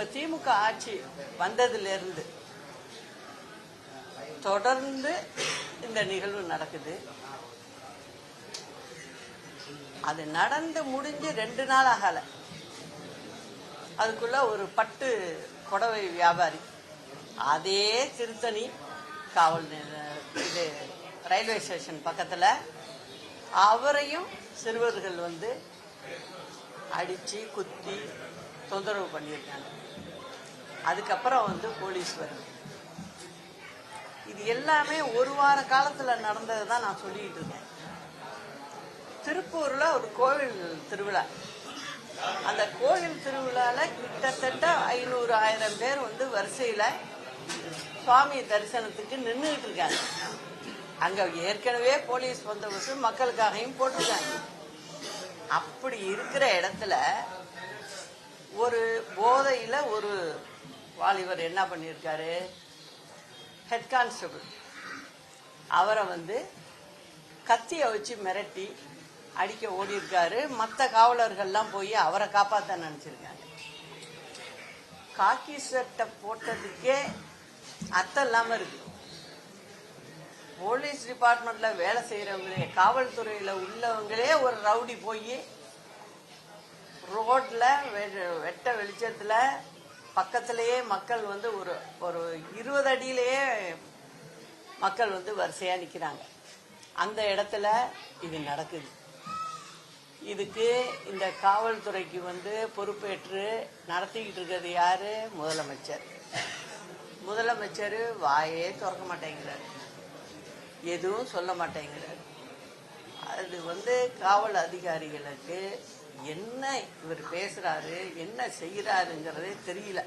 இப்ப திமுக ஆட்சி வந்ததுல இருந்து தொடர்ந்து இந்த நிகழ்வு நடக்குது. அது நடந்து முடிஞ்சு ரெண்டு நாள் ஆகல. அதுக்குள்ள ஒரு பட்டு புடவை வியாபாரி அதே திருத்தணி காவல் இது ரயில்வே ஸ்டேஷன் பக்கத்தில் அவரையும் சிறுவர்கள் வந்து அடித்து குத்தி தொந்தரவு பண்ணியிருக்காங்க. அதுக்கப்புறம் வந்து போலீஸ் வருது இது எல்லாமே ஒரு வார காலத்தில் நடந்ததை தான் நான் சொல்லிட்டு இருக்கேன். திருப்பூரில் ஒரு கோவில் திருவிழா. அந்த கோவில் திருவிழாவில் கிட்டத்தட்ட ஐநூறு ஆயிரம் பேர் வந்து வரிசையில் சுவாமி தரிசனத்துக்கு நின்றுட்டு இருக்காங்க. அங்கே ஏற்கனவே போலீஸ் பந்தோபஸ்து மக்களுக்காகவும் போட்டிருக்காங்க. அப்படி இருக்கிற இடத்துல ஒரு போதையில் ஒரு வாலிபர் என்ன பண்ணியிருக்காரு ஹெட் கான்ஸ்டபிள் அவரை வந்து கத்தியை வச்சு மிரட்டி அடிக்க ஓடியிருக்காரு. மற்ற காவலர்கள்லாம் போய் அவரை காப்பாற்ற நினச்சிருக்காங்க. காக்கி சட்டை போட்டதுக்கே அர்த்தம் இல்லாமல் இருக்கு. போலீஸ் டிபார்ட்மெண்ட்டில் வேலை செய்யறவங்களே காவல்துறையில் உள்ளவங்களே ஒரு ரவுடி போய் ரோட்டில் வெட்ட வெளிச்சத்துல பக்கத்திலேயே மக்கள் வந்து ஒரு ஒரு இருபது அடியிலேயே மக்கள் வந்து வரிசையா நிக்கிறாங்க. அந்த இடத்துல இது நடக்குது. இதுக்கு இந்த காவல்துறைக்கு வந்து பொறுப்பேற்று நடத்திக்கிட்டு இருக்கிறது யாரு? முதலமைச்சர். முதலமைச்சர் வாயே திறக்க மாட்டேங்கிறார். எதுவும் சொல்ல மாட்டேங்கிறார். அது வந்து காவல் அதிகாரிகளுக்கு என்ன இவர் பேசுறாரு என்ன செய்யறாருங்கிறதே தெரியல.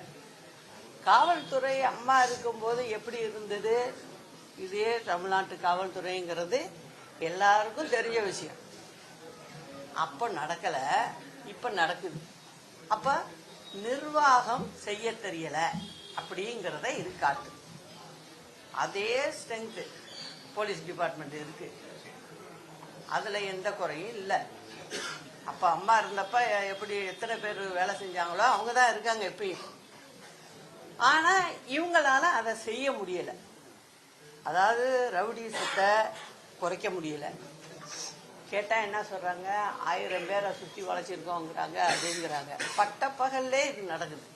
காவல்துறை அம்மா இருக்கும்போது எப்படி இருந்தது? இதே தமிழ்நாட்டு காவல்துறைங்கிறது எல்லாருக்கும் தெரிஞ்ச விஷயம். அப்ப நடக்கல இப்ப நடக்குது. அப்ப நிர்வாகம் செய்ய தெரியல அப்படிங்கிறத இது காட்டு. அதே ஸ்ட்ரென்த் போலீஸ் டிபார்ட்மெண்ட் இருக்கு. அதுல எந்த குறையும் இல்லை. அப்போ அம்மா இருந்தப்ப எப்படி எத்தனை பேர் வேலை செஞ்சாங்களோ அவங்க தான் இருக்காங்க எப்பயும். ஆனா இவங்களால அதை செய்ய முடியல. அதாவது ரவுடிசத்தை குறைக்க முடியல. கேட்டா என்ன சொல்றாங்க? ஆயிரம் பேரை சுத்தி வளைச்சிருக்கோங்கிறாங்க அப்படிங்கிறாங்க. பட்டப்பகல்லே இது நடக்குது.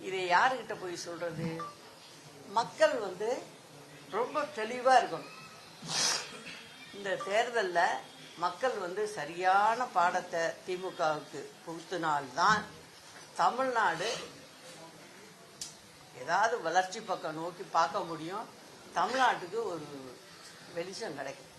இதை யாருகிட்ட போய் சொல்றது? மக்கள் வந்து ரொம்ப தெளிவா இருக்கணும். இந்த தேர்தலில் மக்கள் வந்து சரியான பாடத்தை திமுகவுக்கு புகுத்தினால்தான் தமிழ்நாடு ஏதாவது வளர்ச்சி பக்கம் நோக்கி பார்க்க முடியும். தமிழ்நாட்டுக்கு ஒரு வெளிச்சம் கிடைக்கும்.